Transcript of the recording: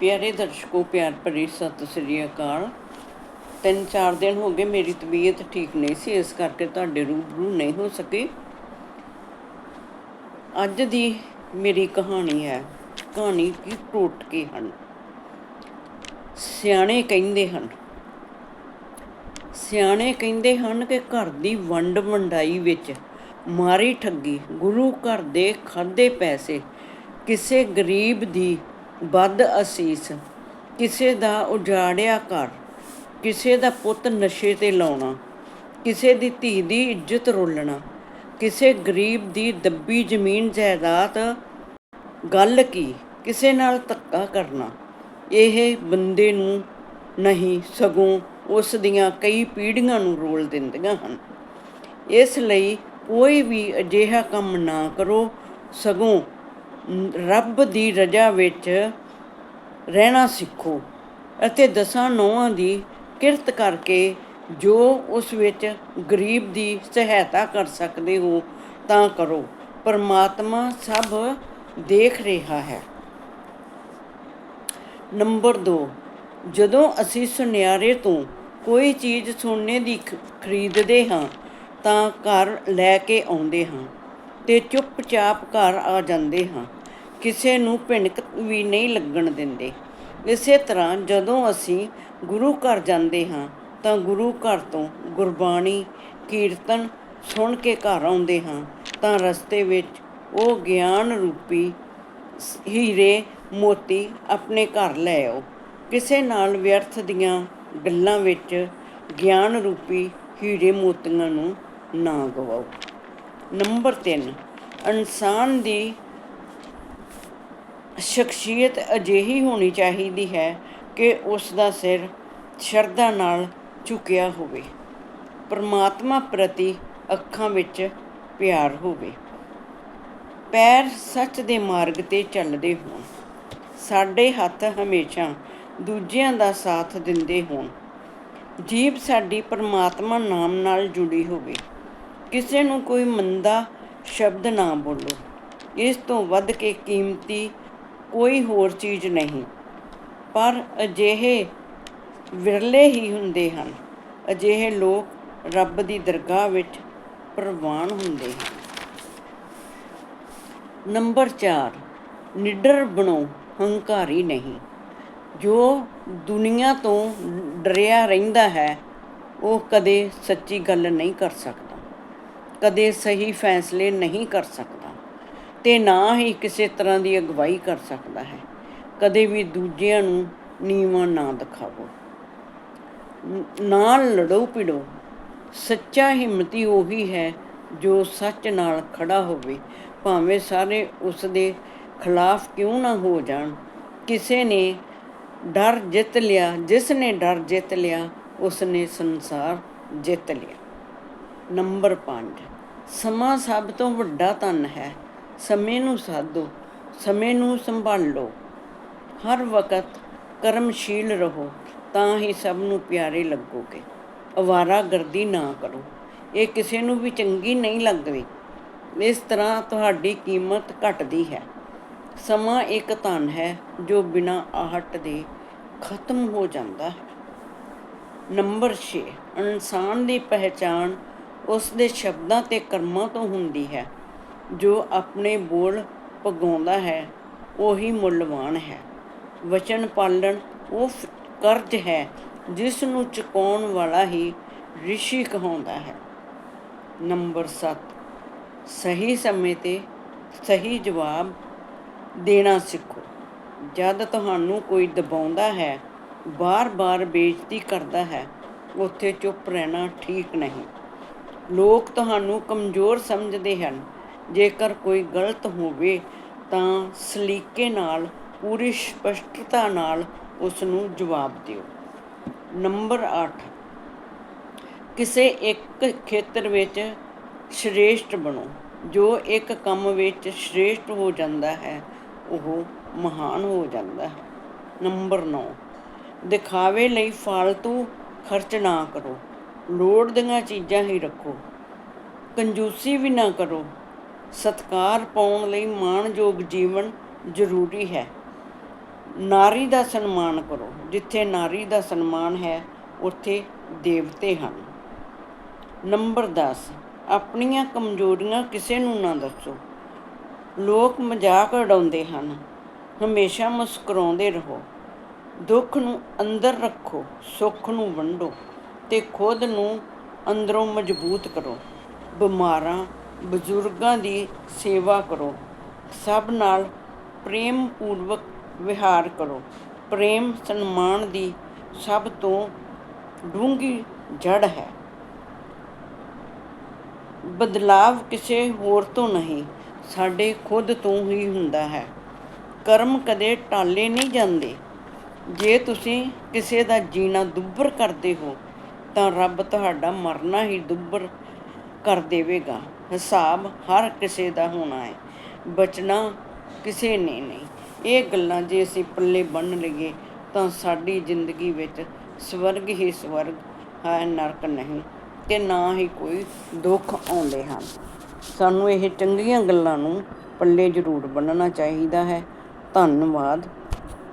ਪਿਆਰੇ ਦਰਸ਼ਕੋ, ਪਿਆਰ ਭਰੀ ਸਤਿ ਸ੍ਰੀ ਅਕਾਲ। ਤਿੰਨ ਚਾਰ ਦਿਨ ਹੋ ਗਏ ਮੇਰੀ ਤਬੀਅਤ ਠੀਕ ਨਹੀਂ ਸੀ, ਇਸ ਕਰਕੇ ਤੁਹਾਡੇ ਰੂਬਰੂ ਨਹੀਂ ਹੋ ਸਕੀ। ਅੱਜ ਦੀ ਮੇਰੀ ਕਹਾਣੀ ਹੈ, ਕਹਾਣੀ ਕੀ ਟੋਟਕੇ ਹਨ। ਸਿਆਣੇ ਕਹਿੰਦੇ ਹਨ, ਸਿਆਣੇ ਕਹਿੰਦੇ ਹਨ ਕਿ ਘਰ ਦੀ ਵੰਡ ਵੰਡਾਈ ਵਿੱਚ ਮਾਰੀ ਠੱਗੀ, ਗੁਰੂ ਘਰ ਦੇ ਖਾਦੇ ਪੈਸੇ, ਕਿਸੇ ਗਰੀਬ ਦੀ ਵੱਧ ਅਸੀਸ, ਕਿਸੇ ਦਾ ਉਜਾੜਿਆ ਘਰ, ਕਿਸੇ ਦਾ ਪੁੱਤ ਨਸ਼ੇ ਤੇ ਲਾਉਣਾ, ਕਿਸੇ ਦੀ ਧੀ ਦੀ ਇੱਜ਼ਤ ਰੋਲਣਾ, ਕਿਸੇ ਗਰੀਬ ਦੀ ਦੱਬੀ ਜ਼ਮੀਨ ਜਾਇਦਾਦ, ਗੱਲ ਕੀ, ਕਿਸੇ ਨਾਲ ਧੱਕਾ ਕਰਨਾ, ਇਹ ਬੰਦੇ ਨੂੰ ਨਹੀਂ, ਸਗੋਂ ਉਸ ਦੀਆਂ ਕਈ ਪੀੜ੍ਹੀਆਂ ਨੂੰ ਰੋਲ ਦਿੰਦੀਆਂ ਹਨ। ਇਸ ਲਈ ਕੋਈ ਵੀ ਅਜਿਹਾ ਕੰਮ ਨਾ ਕਰੋ, ਸਗੋਂ ਰੱਬ ਦੀ ਰਜ਼ਾ ਵਿੱਚ ਰਹਿਣਾ ਸਿੱਖੋ ਅਤੇ ਦਸਾਂ ਨੌਆਂ ਦੀ ਕਿਰਤ ਕਰਕੇ ਜੋ ਉਸ ਵਿੱਚ ਗਰੀਬ ਦੀ ਸਹਾਇਤਾ ਕਰ ਸਕਦੇ ਹੋ, ਤਾਂ ਕਰੋ। ਪਰਮਾਤਮਾ ਸਭ ਦੇਖ ਰਿਹਾ ਹੈ। ਨੰਬਰ 2 ਜਦੋਂ ਅਸੀਂ ਸੁਨਿਆਰੇ ਤੋਂ ਕੋਈ ਚੀਜ਼ ਸੋਨੇ ਦੀ ਖਰੀਦਦੇ ਹਾਂ, ਤਾਂ ਘਰ ਲੈ ਕੇ ਆਉਂਦੇ ਹਾਂ ਤੇ ਚੁੱਪਚਾਪ ਘਰ ਆ ਜਾਂਦੇ ਹਾਂ। ਕਿਸੇ ਨੂੰ ਭਿਣਕ ਵੀ ਨਹੀਂ ਲੱਗਣ ਦਿੰਦੇ। ਇਸੇ ਤਰ੍ਹਾਂ ਜਦੋਂ ਅਸੀਂ ਗੁਰੂ ਘਰ ਜਾਂਦੇ ਹਾਂ, ਤਾਂ ਗੁਰੂ ਘਰ ਤੋਂ ਗੁਰਬਾਣੀ, ਕੀਰਤਨ ਸੁਣ ਕੇ ਘਰ ਆਉਂਦੇ ਹਾਂ, ਤਾਂ ਰਸਤੇ ਵਿੱਚ ਉਹ ਗਿਆਨ ਰੂਪੀ ਹੀਰੇ, ਮੋਤੀ ਆਪਣੇ ਘਰ ਲੈ ਆਓ। ਕਿਸੇ ਨਾਲ ਵਿਅਰਥ ਦੀਆਂ ਗੱਲਾਂ ਵਿੱਚ ਗਿਆਨ ਰੂਪੀ ਹੀਰੇ, ਮੋਤੀਆਂ ਨੂੰ ਨਾ ਗਵਾਓ। ਨੰਬਰ 3 ਇਨਸਾਨ ਦੀ ਸ਼ਖਸੀਅਤ ਅਜਿਹੀ ਹੋਣੀ ਚਾਹੀਦੀ ਹੈ ਕਿ ਉਸ ਦਾ ਸਿਰ ਸ਼ਰਧਾ ਨਾਲ ਝੁਕਿਆ ਹੋਵੇ। ਪਰਮਾਤਮਾ ਪ੍ਰਤੀ ਅੱਖਾਂ ਵਿੱਚ ਪਿਆਰ ਹੋਵੇ। ਪੈਰ ਸੱਚ ਦੇ ਮਾਰਗ ਤੇ ਚੱਲਦੇ ਹੋਣ। ਸਾਡੇ ਹੱਥ ਹਮੇਸ਼ਾ ਦੂਜਿਆਂ ਦਾ ਸਾਥ ਦਿੰਦੇ ਹੋਣ। ਜੀਬ ਸਾਡੀ ਪਰਮਾਤਮਾ ਨਾਮ ਨਾਲ ਜੁੜੀ ਹੋਵੇ। ਕਿਸੇ ਨੂੰ ਕੋਈ ਮੰਦਾ ਸ਼ਬਦ ਨਾ ਬੋਲੋ। ਇਸ ਤੋਂ ਵੱਧ ਕੇ ਕੀਮਤੀ ਕੋਈ ਹੋਰ ਚੀਜ਼ ਨਹੀਂ। ਪਰ ਅਜਿਹੇ ਵਿਰਲੇ ਹੀ ਹੁੰਦੇ ਹਨ। ਅਜਿਹੇ ਲੋਕ ਰੱਬ ਦੀ ਦਰਗਾਹ ਵਿੱਚ ਪ੍ਰਵਾਨ ਹੁੰਦੇ ਹਨ। ਨੰਬਰ 4 ਨਿਡਰ ਬਣੋ, ਹੰਕਾਰੀ ਨਹੀਂ। ਜੋ ਦੁਨੀਆ ਤੋਂ ਡਰਿਆ ਰਹਿੰਦਾ ਹੈ, ਉਹ ਕਦੇ ਸੱਚੀ ਗੱਲ ਨਹੀਂ ਕਰ ਸਕਦਾ। ਕਦੇ ਸਹੀ ਫੈਸਲੇ ਨਹੀਂ ਕਰ ਸਕਦਾ। ਤੇ ਨਾ ਹੀ ਕਿਸੇ ਤਰ੍ਹਾਂ ਦੀ ਅਗਵਾਈ ਕਰ ਸਕਦਾ ਹੈ। ਕਦੇ ਵੀ ਦੂਜਿਆਂ ਨੂੰ ਨੀਵਾਂ ਨਾ ਦਿਖਾਵੋ। ਨਾਲ ਲੜੋ ਪਿੜੋ ਸੱਚਾ ਹਿੰਮਤੀ ਉਹੀ ਹੈ ਜੋ ਸੱਚ ਨਾਲ ਖੜਾ ਹੋਵੇ। ਭਾਵੇਂ ਸਾਰੇ ਉਸ ਦੇ ਖਿਲਾਫ ਕਿਉਂ ਨਾ ਹੋ ਜਾਣ। ਕਿਸੇ ਨੇ ਡਰ ਜਿੱਤ ਲਿਆ, ਜਿਸ ਨੇ ਡਰ ਜਿੱਤ ਲਿਆ, ਉਸ ਨੇ ਸੰਸਾਰ ਜਿੱਤ ਲਿਆ। ਨੰਬਰ 5 ਸਮਾਂ ਸਭ ਤੋਂ ਵੱਡਾ ਧਨ ਹੈ। ਸਮੇਂ ਨੂੰ ਸਾਧੋ, ਸਮੇਂ ਨੂੰ ਸੰਭਾਲੋ ਹਰ ਵਕਤ ਕਰਮਸ਼ੀਲ ਰਹੋ, ਤਾਂ ਹੀ ਸਭ ਨੂੰ ਪਿਆਰੇ ਲੱਗੋਗੇ। ਅਵਾਰਾ ਗਰਦੀ ਨਾ ਕਰੋ, ਇਹ ਕਿਸੇ ਨੂੰ ਵੀ ਚੰਗੀ ਨਹੀਂ ਲੱਗਦੀ। ਇਸ ਤਰ੍ਹਾਂ ਤੁਹਾਡੀ ਕੀਮਤ ਘਟਦੀ ਹੈ। ਸਮਾਂ ਇੱਕ ਧਨ ਹੈ, ਜੋ ਬਿਨਾਂ ਆਹਟ ਦੇ ਖਤਮ ਹੋ ਜਾਂਦਾ ਹੈ। ਨੰਬਰ 6 ਇਨਸਾਨ ਦੀ ਪਹਿਚਾਣ ਉਸ ਦੇ ਸ਼ਬਦਾਂ ਤੇ ਕਰਮਾਂ ਤੋਂ ਹੁੰਦੀ ਹੈ। ਜੋ ਆਪਣੇ ਬੋਲ ਭਗਾਉਂਦਾ ਹੈ, ਉਹੀ ਮੁੱਲਵਾਨ ਹੈ। ਵਚਨ ਪਾਲਣ ਉਹ ਕਰਜ਼ ਹੈ, ਜਿਸ ਨੂੰ ਚੁਕਾਉਣ ਵਾਲਾ ਹੀ ਰਿਸ਼ੀ ਕਹਾਉਂਦਾ ਹੈ। ਨੰਬਰ 7 ਸਹੀ ਸਮੇਂ ਤੇ ਸਹੀ ਜਵਾਬ ਦੇਣਾ ਸਿੱਖੋ। ਜਦ ਤੁਹਾਨੂੰ ਕੋਈ ਦਬਾਉਂਦਾ ਹੈ, ਬਾਰ-ਬਾਰ ਬੇਇੱਜ਼ਤੀ ਕਰਦਾ ਹੈ, ਉੱਥੇ ਚੁੱਪ ਰਹਿਣਾ ਠੀਕ ਨਹੀਂ। ਲੋਕ ਤੁਹਾਨੂੰ ਕਮਜ਼ੋਰ ਸਮਝਦੇ ਹਨ। ਜੇਕਰ ਕੋਈ ਗਲਤ ਹੋਵੇ ਤਾਂ ਸਲੀਕੇ ਨਾਲ, ਪੂਰੀ ਸਪਸ਼ਟਤਾ ਨਾਲ ਉਸ ਨੂੰ ਜਵਾਬ ਦਿਓ। ਨੰਬਰ 8 ਕਿਸੇ ਇੱਕ ਖੇਤਰ ਵਿੱਚ ਸ਼੍ਰੇਸ਼ਟ ਬਣੋ। ਜੋ ਇੱਕ ਕੰਮ ਵਿੱਚ ਸ਼੍ਰੇਸ਼ਟ ਹੋ ਜਾਂਦਾ ਹੈ, ਉਹ ਮਹਾਨ ਹੋ ਜਾਂਦਾ ਹੈ। ਨੰਬਰ 9 ਦਿਖਾਵੇ ਲਈ ਫालतू ਖਰਚ ਨਾ ਕਰੋ। ਲੋੜ ਦੀਆਂ ਚੀਜ਼ਾਂ ਹੀ ਰੱਖੋ। ਕੰਜੂਸੀ ਵੀ ਨਾ ਕਰੋ। ਸਤਕਾਰ ਪਾਉਣ ਲਈ ਮਾਣਯੋਗ ਜੀਵਨ ਜ਼ਰੂਰੀ ਹੈ। ਨਾਰੀ ਦਾ ਸਨਮਾਨ ਕਰੋ। ਜਿੱਥੇ ਨਾਰੀ ਦਾ ਸਨਮਾਨ ਹੈ, ਉੱਥੇ ਦੇਵਤੇ ਹਨ। ਨੰਬਰ 10 ਆਪਣੀਆਂ ਕਮਜ਼ੋਰੀਆਂ ਕਿਸੇ ਨੂੰ ਨਾ ਦੱਸੋ। ਲੋਕ ਮਜ਼ਾਕ ਉਡਾਉਂਦੇ ਹਨ। ਹਮੇਸ਼ਾ ਮੁਸਕਰਾਉਂਦੇ ਰਹੋ। ਦੁੱਖ ਨੂੰ ਅੰਦਰ ਰੱਖੋ, ਸੁੱਖ ਨੂੰ ਵੰਡੋ ਤੇ ਖੁਦ ਨੂੰ ਅੰਦਰੋਂ ਮਜ਼ਬੂਤ ਕਰੋ। ਬਿਮਾਰਾਂ ਬਜ਼ੁਰਗਾਂ ਦੀ ਸੇਵਾ ਕਰੋ। ਸਭ ਨਾਲ ਪ੍ਰੇਮ ਪੂਰਵਕ ਵਿਹਾਰ ਕਰੋ। ਪ੍ਰੇਮ ਸਨਮਾਨ ਦੀ ਸਭ ਤੋਂ ਡੂੰਘੀ ਜੜ ਹੈ। ਬਦਲਾਵ ਕਿਸੇ ਹੋਰ ਤੋਂ ਨਹੀਂ, ਸਾਡੇ ਖੁਦ ਤੋਂ ਹੀ ਹੁੰਦਾ ਹੈ। ਕਰਮ ਕਦੇ ਟਾਲੇ ਨਹੀਂ ਜਾਂਦੇ। ਜੇ ਤੁਸੀਂ ਕਿਸੇ ਦਾ ਜੀਣਾ ਦੁੱਭਰ ਕਰਦੇ ਹੋ, ਤਾਂ ਰੱਬ ਤੁਹਾਡਾ ਮਰਨਾ ਹੀ ਦੁੱਭਰ ਕਰ ਦੇਵੇਗਾ। ਹਿਸਾਬ ਹਰ ਕਿਸੇ ਦਾ ਹੋਣਾ ਹੈ। ਬਚਣਾ ਕਿਸੇ ਨੇ ਨਹੀਂ। ਇਹ ਗੱਲਾਂ ਜੇ ਅਸੀਂ ਪੱਲੇ ਬੰਨ ਲਈਏ ਤਾਂ ਸਾਡੀ ਜ਼ਿੰਦਗੀ ਵਿੱਚ ਸਵਰਗ ਹੀ ਸਵਰਗ ਹੈ, ਨਰਕ ਨਹੀਂ ਤੇ ਨਾ ਹੀ ਕੋਈ ਦੁੱਖ ਆਉਂਦੇ ਹਨ। ਸਾਨੂੰ ਇਹ ਚੰਗੀਆਂ ਗੱਲਾਂ ਨੂੰ ਪੱਲੇ ਜ਼ਰੂਰ ਬੰਨਣਾ ਚਾਹੀਦਾ ਹੈ। ਧੰਨਵਾਦ।